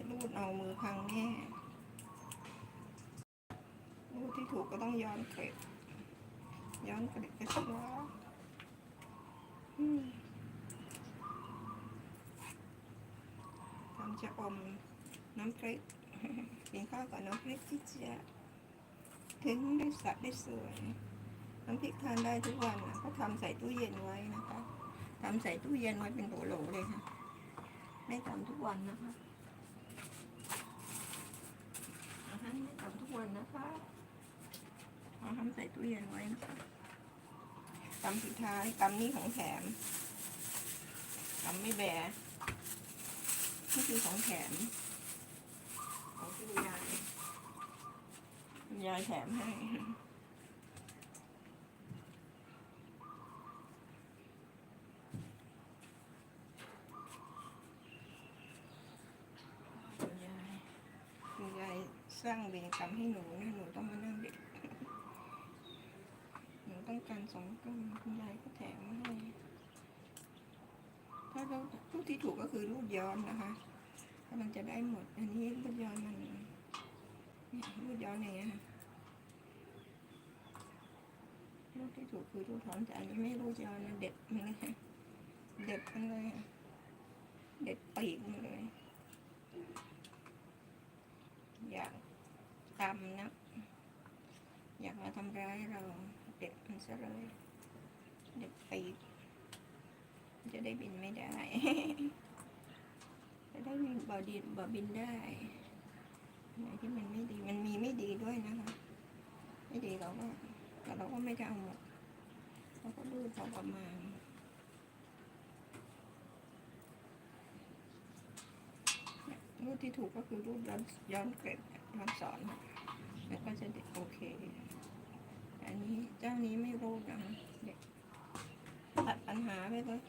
จะรูดเอามือพังแน่รูดที่ถูกก็ต้องย้อนเกล็ดย้อนเกล็ดกระชับอืมทำจะอมน้ำพริกกินข้าวกับน้ำพริกที่จะถึงได้สัดได้สวยน้ำพริกทานได้ทุกวันนะก็ทำใส่ตู้เย็นไว้นะคะทำใส่ตู้เย็นไว้เป็นโหลๆเลยค่ะ ไม่ทำทุกวันนะคะ อาหารไม่ทำทุกวันนะคะเอาทำใส่ตู้เย็นไว้นะคะกำสุดท้ายกำนี้ของแถมกำไม่แบะนี่คือของแถมของคุณยายคุณยายแถมให้ คุณยายคุณยาย สร้างเวรกรรมให้หนูนะหนูต้องมานั่งเด็กหนูต้องการสองกล้องคุณยายก็แถมมาให้ถ้าเรารูปที่ถูกก็คือรูปย้อนนะคะถ้ามันจะได้หมด อันนี้รูปย้อนมันเนี่ยรูปย้อนอย่างเงี้ยค่ะรูปที่ถูกคือรูปถอนแต่อันนี้ไม่รูปย้อนนะเด็ดมันเลยเด็ดมันเลยค่ะเด็ดปีกมันเลย อยากตามนะ อยากมาทำร้ายเรา เด็ดมันซะเลย เด็ดปีกจะได้บินไม่ได้ จะได้บินบ่ดินบ่บินได้ไหนที่มันไม่ดีมันมีไม่ดีด้วยนะคะ ไม่ดีเราก็แต่เราก็ไม่ได้เอาหมดเราก็ดูพอประมาณรูปที่ถูกก็คือรูปย้อนย้อนเกร็ดย้อนสอนก็จะเด็กโอเค อั นี้เจ้านี้ไม่รูปนะเด็กตัดปัญหาไปเลย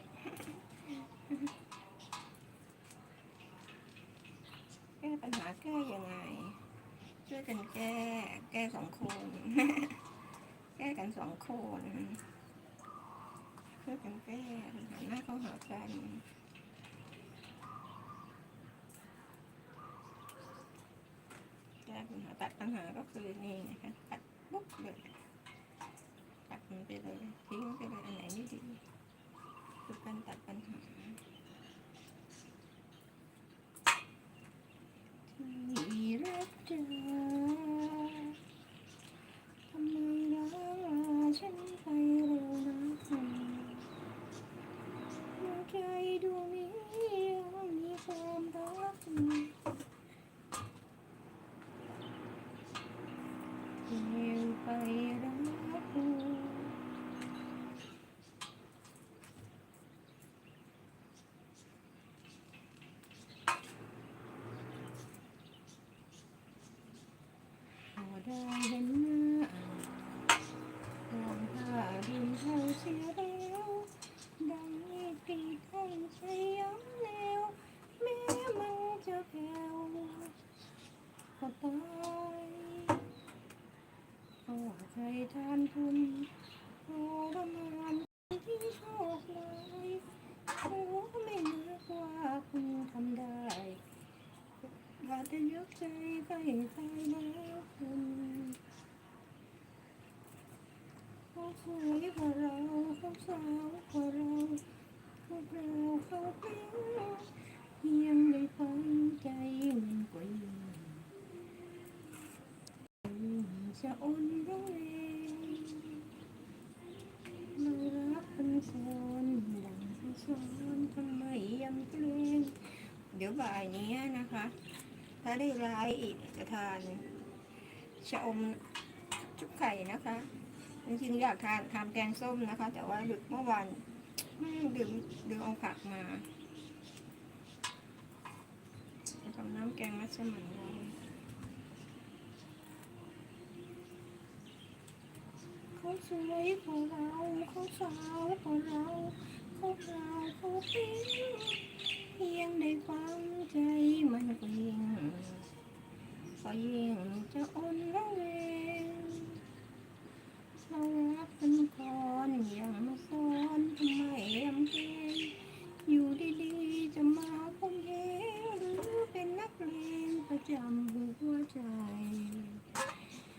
แก้ปัญหาแก้ยังไง ช่วยกันแก้ แก้สองคน แก้กันสองคนช่วยกันแก้หันหน้าเข้าหากันแก้ปัญหาตัดปัญหาก็คือนี่นะคะตัดปุ๊บเลย ตัดมันไปเลยทิ้งไปเลยอันไหนไม่ดีคือการตัดปัญหาที่รักเธอทำไมรักฉันไปเร็วนักหัวใจดวงนี้ยังมีความรัก เร็วไปรักพอได้เห็นหน้ามองผ้าดินเท่าเสียแล้วดังปีกให้ใช้ย้ำแล้วแม้มันจะแผ่ว ขอตายเอาใจทานคุณโอรมานที่โชคลายโอ้ไม่นึกว่าคุณทำได้ว่าจะยกใจใกล้ใจแล้วคุณเขาสวยกว่าเราเขาสาวกว่าเราพวกเราเขาเป็นเพียงได้ฟังใจมันกว่ายิ่ง จะอ่อนร้องเองเรารักกันคนดังที่ส อนทำไมยังเกรงเดี๋ยวบ่ายนี้นะคะ ถ้าได้ร้ายอีกจะทานชะอมชุบไข่นะคะจริงๆอยากทานทำแกงส้มนะคะ แต่ว่าดึกเมื่อวานไม่ดื่มดื่มเอาผักมาทำน้ำแกงมัสมั่นไว้เขาสวยกว่าเราเขาสาวกว่าเรา เขาขาวเขาเป็นเพียงได้ฟังใจมันก็ยิ่ง